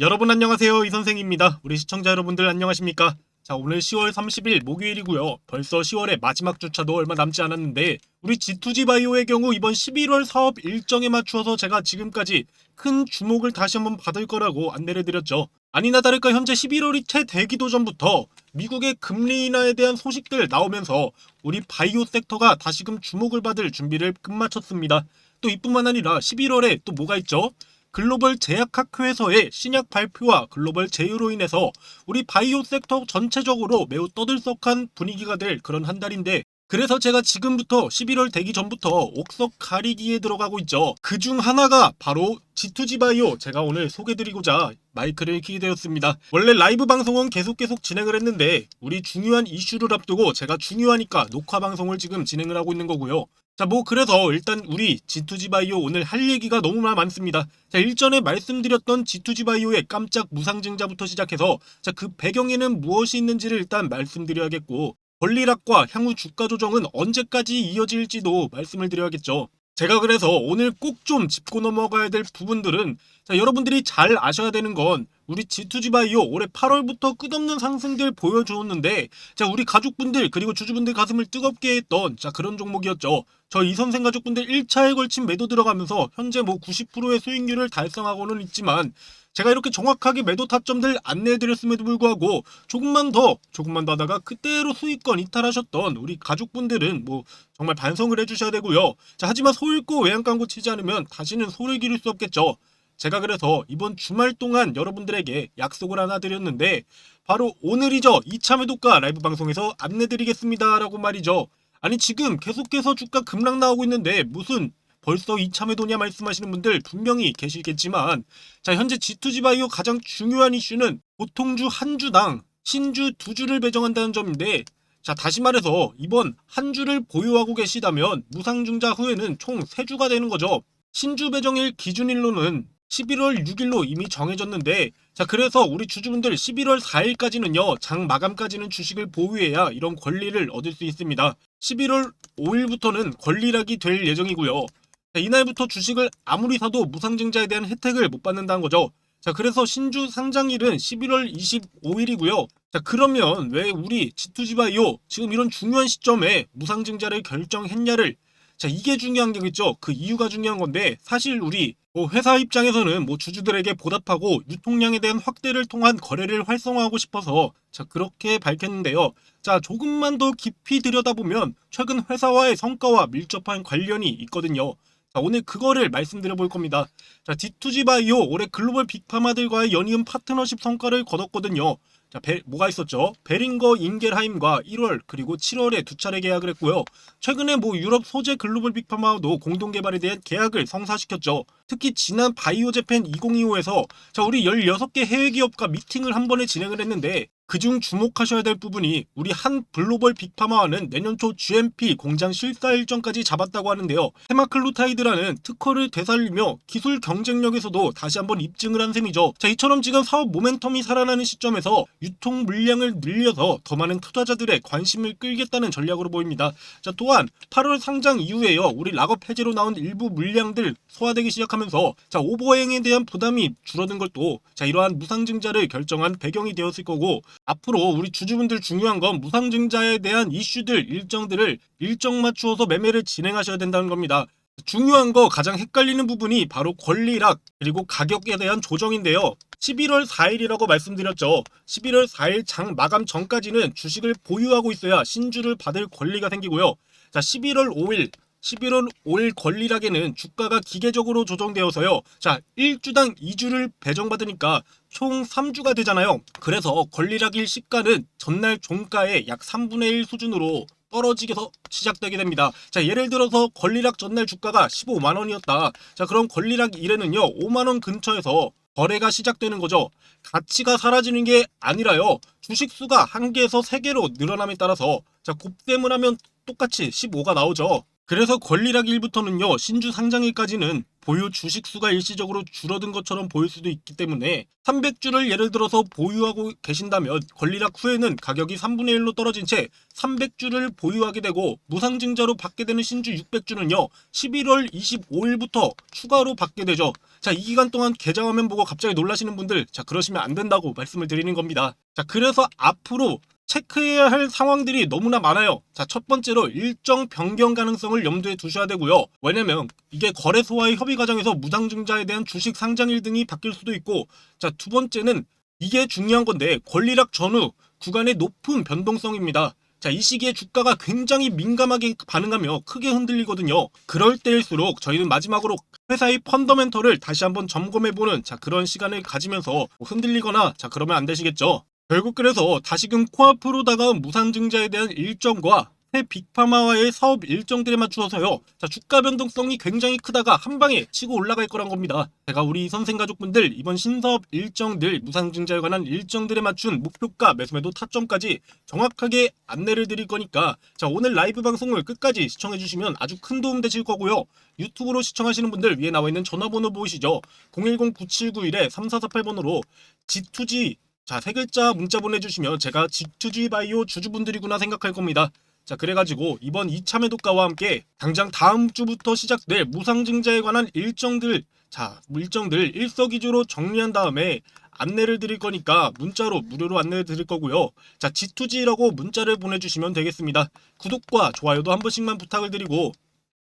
여러분 안녕하세요. 이 선생입니다. 우리 시청자 여러분들 안녕하십니까? 자 오늘 10월 30일 목요일이고요. 벌써 10월의 마지막 주차도 얼마 남지 않았는데 우리 G2G 바이오의 경우 이번 11월 사업 일정에 맞추어서 제가 지금까지 큰 주목을 다시 한번 받을 거라고 안내를 드렸죠. 아니나 다를까 현재 11월이 채 되기도 전부터 미국의 금리 인하에 대한 소식들 나오면서 우리 바이오 섹터가 다시금 주목을 받을 준비를 끝마쳤습니다. 또 이뿐만 아니라 11월에 또 뭐가 있죠? 글로벌 제약학회에서의 신약 발표와 글로벌 제휴로 인해서 우리 바이오 섹터 전체적으로 매우 떠들썩한 분위기가 될 그런 한 달인데 그래서 제가 지금부터 11월 되기 전부터 옥석 가리기에 들어가고 있죠. 그 중 하나가 바로 G2G 바이오 제가 오늘 소개드리고자 마이크를 켜게 되었습니다. 원래 라이브 방송은 계속 계속 진행을 했는데 우리 중요한 이슈를 앞두고 제가 중요하니까 녹화 방송을 지금 진행을 하고 있는 거고요. 자, 뭐 그래서 일단 우리 G2G 바이오 오늘 할 얘기가 너무나 많습니다. 자, 일전에 말씀드렸던 G2G 바이오의 깜짝 무상증자부터 시작해서 자, 그 배경에는 무엇이 있는지를 일단 말씀드려야겠고 권리락과 향후 주가 조정은 언제까지 이어질지도 말씀을 드려야겠죠. 제가 그래서 오늘 꼭 좀 짚고 넘어가야 될 부분들은 자, 여러분들이 잘 아셔야 되는 건 우리 G2G 바이오 올해 8월부터 끝없는 상승들 보여주었는데 자 우리 가족분들 그리고 주주분들 가슴을 뜨겁게 했던 자 그런 종목이었죠. 저 이 선생 가족분들 1차에 걸친 매도 들어가면서 현재 뭐 90%의 수익률을 달성하고는 있지만 제가 이렇게 정확하게 매도 타점들 안내해드렸음에도 불구하고 조금만 더 조금만 더 하다가 그대로 수익권 이탈하셨던 우리 가족분들은 뭐 정말 반성을 해주셔야 되고요. 자 하지만 소 읽고 외양 광고 치지 않으면 다시는 소를 기를 수 없겠죠. 제가 그래서 이번 주말 동안 여러분들에게 약속을 하나 드렸는데 바로 오늘이죠. 2차 매도가 라이브 방송에서 안내드리겠습니다 라고 말이죠. 아니 지금 계속해서 주가 급락 나오고 있는데 무슨 벌써 2차 매도냐 말씀하시는 분들 분명히 계시겠지만 자 현재 G2G 바이오 가장 중요한 이슈는 보통주 한 주당 신주 두 주를 배정한다는 점인데 자 다시 말해서 이번 한 주를 보유하고 계시다면 무상증자 후에는 총 세 주가 되는 거죠. 신주 배정일 기준일로는 11월 6일로 이미 정해졌는데 자 그래서 우리 주주분들 11월 4일까지는요 장 마감까지는 주식을 보유해야 이런 권리를 얻을 수 있습니다. 11월 5일부터는 권리락이 될 예정이고요. 자, 이날부터 주식을 아무리 사도 무상증자에 대한 혜택을 못 받는다는 거죠. 자 그래서 신주 상장일은 11월 25일이고요. 자 그러면 왜 우리 G2G 바이오 지금 이런 중요한 시점에 무상증자를 결정했냐를 자 이게 중요한 게겠죠. 그 이유가 중요한 건데 사실 우리 뭐 회사 입장에서는 뭐 주주들에게 보답하고 유통량에 대한 확대를 통한 거래를 활성화하고 싶어서 자 그렇게 밝혔는데요. 자 조금만 더 깊이 들여다보면 최근 회사와의 성과와 밀접한 관련이 있거든요. 자 오늘 그거를 말씀드려 볼 겁니다. 자 D2G 바이오 올해 글로벌 빅파마들과의 연이은 파트너십 성과를 거뒀거든요. 자, 베, 뭐가 있었죠? 베링거 인겔하임과 1월 그리고 7월에 두 차례 계약을 했고요. 최근에 뭐 유럽 소재 글로벌 빅파마와도 공동 개발에 대한 계약을 성사시켰죠. 특히 지난 바이오 재팬 2025에서 자, 우리 16개 해외 기업과 미팅을 한 번에 진행을 했는데 그중 주목하셔야 될 부분이 우리 한 글로벌 빅파마와는 내년 초 GMP 공장 실사 일정까지 잡았다고 하는데요. 헤마클루타이드라는 특허를 되살리며 기술 경쟁력에서도 다시 한번 입증을 한 셈이죠. 자, 이처럼 지금 사업 모멘텀이 살아나는 시점에서 유통 물량을 늘려서 더 많은 투자자들의 관심을 끌겠다는 전략으로 보입니다. 자, 또한 8월 상장 이후에요. 우리 락업 해제로 나온 일부 물량들 소화되기 시작 하면서 자, 오버행에 대한 부담이 줄어든 것도 자, 이러한 무상증자를 결정한 배경이 되었을 거고 앞으로 우리 주주분들 중요한 건 무상증자에 대한 이슈들 일정들을 일정 맞추어서 매매를 진행하셔야 된다는 겁니다. 중요한 거 가장 헷갈리는 부분이 바로 권리락 그리고 가격에 대한 조정인데요. 11월 4일이라고 말씀드렸죠. 11월 4일 장 마감 전까지는 주식을 보유하고 있어야 신주를 받을 권리가 생기고요. 자, 11월 5일 11월 5일 권리락에는 주가가 기계적으로 조정되어서요. 자, 1주당 2주를 배정받으니까 총 3주가 되잖아요. 그래서 권리락일 시가는 전날 종가의 약 3분의 1 수준으로 떨어지게서 시작되게 됩니다. 자, 예를 들어서 권리락 전날 주가가 15만 원이었다. 자, 그럼 권리락 일에는요. 5만 원 근처에서 거래가 시작되는 거죠. 가치가 사라지는 게 아니라요. 주식 수가 한 개에서 세 개로 늘어남에 따라서 자, 곱셈을 하면 똑같이 15가 나오죠. 그래서 권리락 일부터는요 신주 상장일까지는 보유 주식 수가 일시적으로 줄어든 것처럼 보일 수도 있기 때문에 300주를 예를 들어서 보유하고 계신다면 권리락 후에는 가격이 3분의 1로 떨어진 채 300주를 보유하게 되고 무상증자로 받게 되는 신주 600주는요 11월 25일부터 추가로 받게 되죠 자, 이 기간 동안 계좌 화면 보고 갑자기 놀라시는 분들, 자, 그러시면 안 된다고 말씀을 드리는 겁니다. 자, 그래서 앞으로 체크해야 할 상황들이 너무나 많아요. 자, 첫 번째로 일정 변경 가능성을 염두에 두셔야 되고요. 왜냐면 이게 거래소와의 협의 과정에서 무상증자에 대한 주식 상장일 등이 바뀔 수도 있고, 자, 두 번째는 이게 중요한 건데 권리락 전후 구간의 높은 변동성입니다. 자, 이 시기에 주가가 굉장히 민감하게 반응하며 크게 흔들리거든요. 그럴 때일수록 저희는 마지막으로 회사의 펀더멘털을 다시 한번 점검해보는 자, 그런 시간을 가지면서 흔들리거나 자, 그러면 안 되시겠죠. 결국 그래서 다시금 코앞으로 다가온 무상증자에 대한 일정과 새 빅파마와의 사업 일정들에 맞추어서요. 자, 주가 변동성이 굉장히 크다가 한 방에 치고 올라갈 거란 겁니다. 제가 우리 선생 가족분들 이번 신사업 일정들 무상증자에 관한 일정들에 맞춘 목표가 매수매도 타점까지 정확하게 안내를 드릴 거니까 자, 오늘 라이브 방송을 끝까지 시청해 주시면 아주 큰 도움 되실 거고요. 유튜브로 시청하시는 분들 위에 나와 있는 전화번호 보이시죠? 010-9791-3448번으로 G2G 자, 세 글자 문자 보내주시면 제가 G2G 바이오 주주분들이구나 생각할 겁니다. 자, 그래가지고 이번 2차 매도가와 함께 당장 다음 주부터 시작될 무상증자에 관한 일정들, 자, 일정들 일석이조로 정리한 다음에 안내를 드릴 거니까 문자로 무료로 안내를 드릴 거고요. 자, G2G라고 문자를 보내주시면 되겠습니다. 구독과 좋아요도 한 번씩만 부탁을 드리고,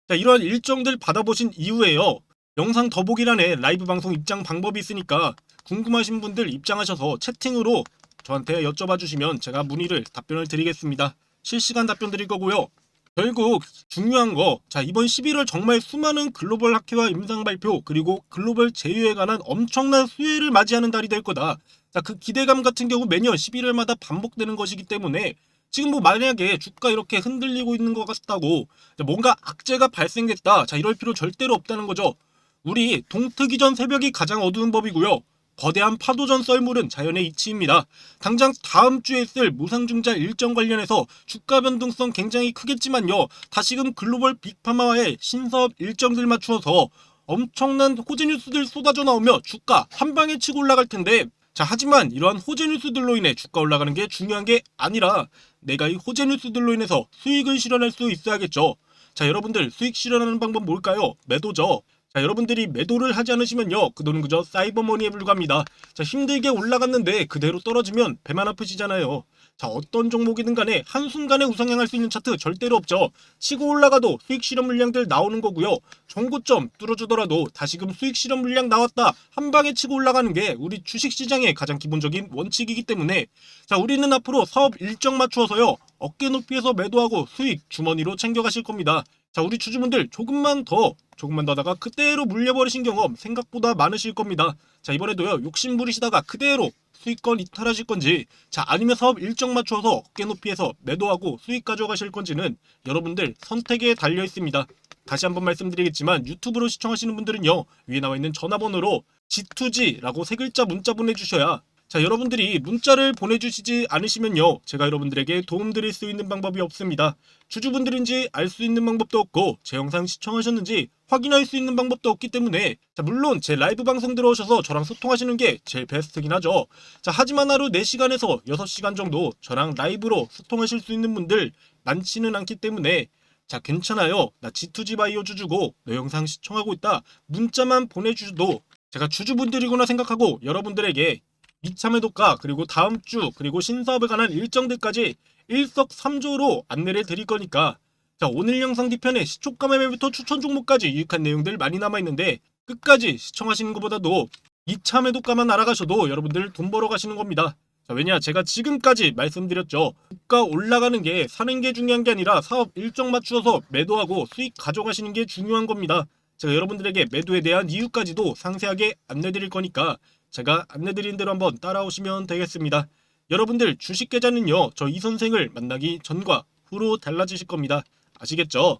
자, 이러한 일정들 받아보신 이후에요. 영상 더보기란에 라이브 방송 입장 방법이 있으니까 궁금하신 분들 입장하셔서 채팅으로 저한테 여쭤봐 주시면 제가 문의를 답변을 드리겠습니다. 실시간 답변 드릴 거고요. 결국 중요한 거, 자 이번 11월 정말 수많은 글로벌 학회와 임상 발표 그리고 글로벌 제휴에 관한 엄청난 수혜를 맞이하는 달이 될 거다. 자 그 기대감 같은 경우 매년 11월마다 반복되는 것이기 때문에 지금 뭐 만약에 주가 이렇게 흔들리고 있는 것 같다고 자, 뭔가 악재가 발생됐다. 자 이럴 필요 절대로 없다는 거죠. 우리 동트기 전 새벽이 가장 어두운 법이고요. 거대한 파도전 썰물은 자연의 이치입니다. 당장 다음 주에 있을 무상증자 일정 관련해서 주가 변동성 굉장히 크겠지만요. 다시금 글로벌 빅파마와의 신사업 일정들 맞추어서 엄청난 호재 뉴스들 쏟아져 나오며 주가 한 방에 치고 올라갈 텐데 자 하지만 이러한 호재 뉴스들로 인해 주가 올라가는 게 중요한 게 아니라 내가 이 호재 뉴스들로 인해서 수익을 실현할 수 있어야겠죠. 자 여러분들 수익 실현하는 방법 뭘까요? 매도죠. 자 여러분들이 매도를 하지 않으시면요. 그 돈은 그저 사이버머니에 불과합니다. 자 힘들게 올라갔는데 그대로 떨어지면 배만 아프시잖아요. 자 어떤 종목이든 간에 한순간에 우상향할 수 있는 차트 절대로 없죠. 치고 올라가도 수익 실현 물량들 나오는 거고요. 정고점 뚫어주더라도 다시금 수익 실현 물량 나왔다. 한 방에 치고 올라가는 게 우리 주식시장의 가장 기본적인 원칙이기 때문에. 자 우리는 앞으로 사업 일정 맞추어서요. 어깨 높이에서 매도하고 수익 주머니로 챙겨가실 겁니다. 자 우리 주주분들 조금만 더 조금만 더 하다가 그대로 물려버리신 경험 생각보다 많으실 겁니다. 자 이번에도요 욕심 부리시다가 그대로 수익권 이탈하실 건지 자 아니면 사업 일정 맞춰서 어깨 높이에서 매도하고 수익 가져가실 건지는 여러분들 선택에 달려 있습니다. 다시 한번 말씀드리겠지만 유튜브로 시청하시는 분들은요 위에 나와 있는 전화번호로 G2G라고 세 글자 문자 보내주셔야 자 여러분들이 문자를 보내주시지 않으시면요 제가 여러분들에게 도움드릴 수 있는 방법이 없습니다. 주주분들인지 알 수 있는 방법도 없고 제 영상 시청하셨는지 확인할 수 있는 방법도 없기 때문에 자 물론 제 라이브 방송 들어오셔서 저랑 소통하시는 게 제일 베스트긴 하죠. 자 하지만 하루 4시간에서 6시간 정도 저랑 라이브로 소통하실 수 있는 분들 많지는 않기 때문에 자 괜찮아요. 나 G2G 바이오 주주고 너 영상 시청하고 있다. 문자만 보내주셔도 제가 주주분들이구나 생각하고 여러분들에게 2차 매도가 그리고 다음 주 그리고 신사업에 관한 일정들까지 일석삼조로 안내를 드릴 거니까 자 오늘 영상 뒤편에 시초가 매매부터 추천 종목까지 유익한 내용들 많이 남아있는데 끝까지 시청하시는 것보다도 2차 매도가만 알아가셔도 여러분들 돈 벌어 가시는 겁니다. 자 왜냐 제가 지금까지 말씀드렸죠. 주가 올라가는 게 사는 게 중요한 게 아니라 사업 일정 맞추어서 매도하고 수익 가져가시는 게 중요한 겁니다. 제가 여러분들에게 매도에 대한 이유까지도 상세하게 안내드릴 거니까 제가 안내드린 대로 한번 따라오시면 되겠습니다. 여러분들 주식 계좌는요, 저 이 선생을 만나기 전과 후로 달라지실 겁니다. 아시겠죠?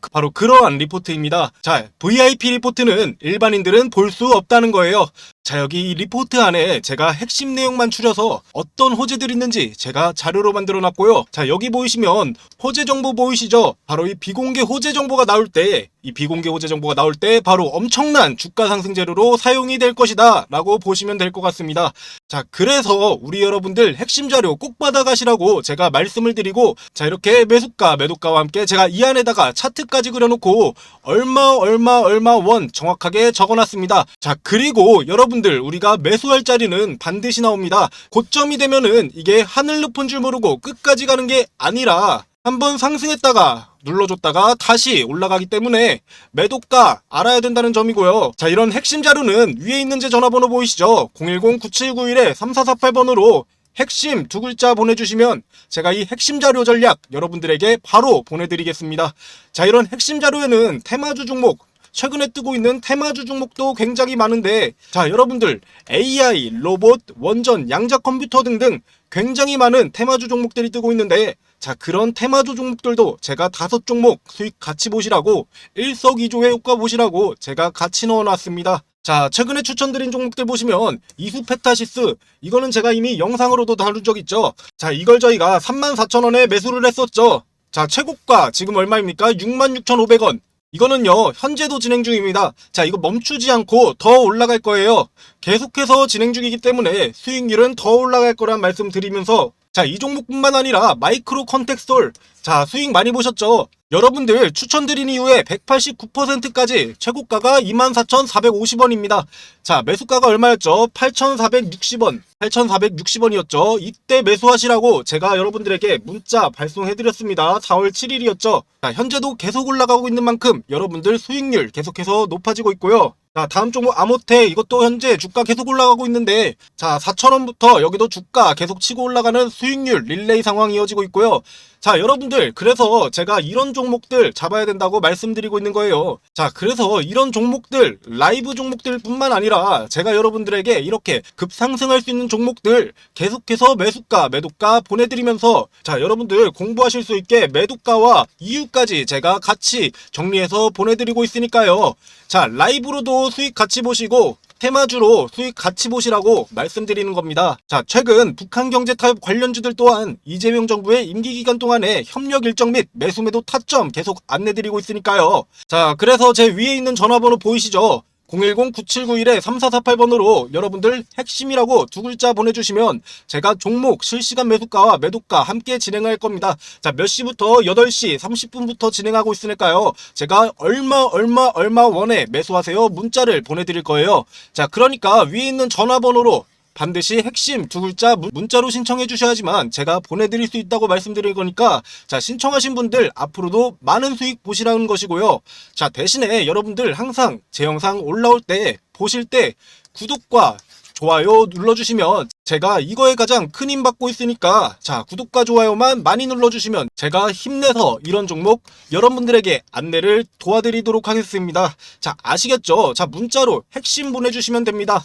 그- 바로 그러한 리포트입니다. 자, VIP 리포트는 일반인들은 볼 수 없다는 거예요. 자, 여기 이 리포트 안에 제가 핵심 내용만 추려서 어떤 호재들이 있는지 제가 자료로 만들어 놨고요. 자, 여기 보이시면 호재 정보 보이시죠? 바로 이 비공개 호재 정보가 나올 때, 이 비공개 호재 정보가 나올 때 바로 엄청난 주가 상승 재료로 사용이 될 것이다 라고 보시면 될 것 같습니다. 자, 그래서 우리 여러분들 핵심 자료 꼭 받아가시라고 제가 말씀을 드리고, 자, 이렇게 매수가, 매도가와 함께 제가 이 안에다가 차트 까지 그려놓고, 얼마, 얼마, 얼마 원 정확하게 적어놨습니다. 자, 그리고 여러분들, 우리가 매수할 자리는 반드시 나옵니다. 고점이 되면은 이게 하늘 높은 줄 모르고 끝까지 가는 게 아니라, 한번 상승했다가 눌러줬다가 다시 올라가기 때문에 매도가 알아야 된다는 점이고요. 자, 이런 핵심 자료는 위에 있는 제 전화번호 보이시죠? 010-9791-3448번으로 핵심 두 글자 보내주시면 제가 이 핵심 자료 전략 여러분들에게 바로 보내드리겠습니다. 자, 이런 핵심 자료에는 테마주 종목, 최근에 뜨고 있는 테마주 종목도 굉장히 많은데, 자, 여러분들, AI, 로봇, 원전, 양자 컴퓨터 등등 굉장히 많은 테마주 종목들이 뜨고 있는데, 자, 그런 테마주 종목들도 제가 다섯 종목 수익 같이 보시라고 일석이조의 효과 보시라고 제가 같이 넣어놨습니다. 자, 최근에 추천드린 종목들 보시면 이수페타시스 이거는 제가 이미 영상으로도 다룬 적 있죠. 자, 이걸 저희가 34,000원에 매수를 했었죠. 자, 최고가 지금 얼마입니까? 66,500원. 이거는요, 현재도 진행 중입니다. 자, 이거 멈추지 않고 더 올라갈 거예요. 계속해서 진행 중이기 때문에 수익률은 더 올라갈 거란 말씀 드리면서 자, 이 종목뿐만 아니라 마이크로 컨텍스톨. 자, 수익 많이 보셨죠? 여러분들 추천드린 이후에 189%까지 최고가가 24,450원입니다. 자, 매수가가 얼마였죠? 8,460원. 8,460원이었죠. 이때 매수하시라고 제가 여러분들에게 문자 발송해드렸습니다. 4월 7일이었죠. 자, 현재도 계속 올라가고 있는 만큼 여러분들 수익률 계속해서 높아지고 있고요. 자, 다음 종목 아모테 이것도 현재 주가 계속 올라가고 있는데 자, 4,000원부터 여기도 주가 계속 치고 올라가는 수익률 릴레이 상황이 이어지고 있고요. 자, 여러분들 그래서 제가 이런 종목들 잡아야 된다고 말씀드리고 있는 거예요. 자, 그래서 이런 종목들 라이브 종목들 뿐만 아니라 제가 여러분들에게 이렇게 급상승할 수 있는 종목들 계속해서 매수가, 매도가 보내드리면서 자, 여러분들 공부하실 수 있게 매도가와 이유까지 제가 같이 정리해서 보내드리고 있으니까요. 자, 라이브로도 수익 같이 보시고 테마주로 수익 같이 보시라고 말씀드리는 겁니다. 자, 최근 북한 경제 타협 관련주들 또한 이재명 정부의 임기 기간 동안에 협력 일정 및 매수 매도 타점 계속 안내드리고 있으니까요. 자, 그래서 제 위에 있는 전화번호 보이시죠? 010-9791-3448번으로 여러분들 핵심이라고 두 글자 보내주시면 제가 종목 실시간 매수가와 매도가 함께 진행할 겁니다. 자, 몇 시부터 8시 30분부터 진행하고 있으니까요. 제가 얼마 얼마 얼마 원에 매수하세요 문자를 보내드릴 거예요. 자, 그러니까 위에 있는 전화번호로 반드시 핵심 두 글자 문- 문자로 신청해 주셔야지만 제가 보내드릴 수 있다고 말씀드릴 거니까 자 신청하신 분들 앞으로도 많은 수익 보시라는 것이고요. 자 대신에 여러분들 항상 제 영상 올라올 때 보실 때 구독과 좋아요 눌러주시면 제가 이거에 가장 큰 힘 받고 있으니까 자 구독과 좋아요만 많이 눌러주시면 제가 힘내서 이런 종목 여러분들에게 안내를 도와드리도록 하겠습니다. 자 아시겠죠? 자 문자로 핵심 보내주시면 됩니다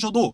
셔도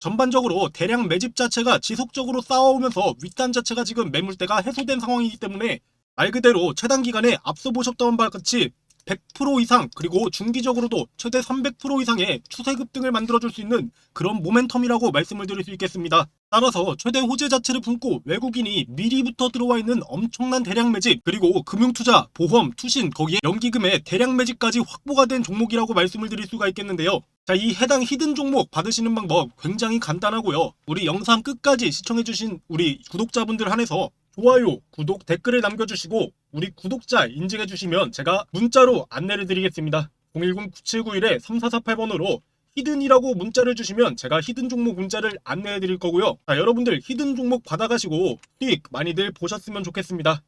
전반적으로 대량 매집 자체가 지속적으로 쌓아오면서 윗단 자체가 지금 매물대가 해소된 상황이기 때문에 말 그대로 최단 기간에 앞서 보셨던 바와 같이 100% 이상 그리고 중기적으로도 최대 300% 이상의 추세 급등을 만들어줄 수 있는 그런 모멘텀이라고 말씀을 드릴 수 있겠습니다. 따라서 최대 호재 자체를 품고 외국인이 미리부터 들어와 있는 엄청난 대량 매집 그리고 금융투자, 보험, 투신 거기에 연기금의 대량 매집까지 확보가 된 종목이라고 말씀을 드릴 수가 있겠는데요. 자, 이 해당 히든 종목 받으시는 방법 굉장히 간단하고요. 우리 영상 끝까지 시청해주신 우리 구독자분들 한해서 좋아요, 구독, 댓글을 남겨주시고 우리 구독자 인증해주시면 제가 문자로 안내를 드리겠습니다. 010-9791-3448번으로 히든이라고 문자를 주시면 제가 히든 종목 문자를 안내해 드릴 거고요. 자, 여러분들 히든 종목 받아가시고 수익 많이들 보셨으면 좋겠습니다.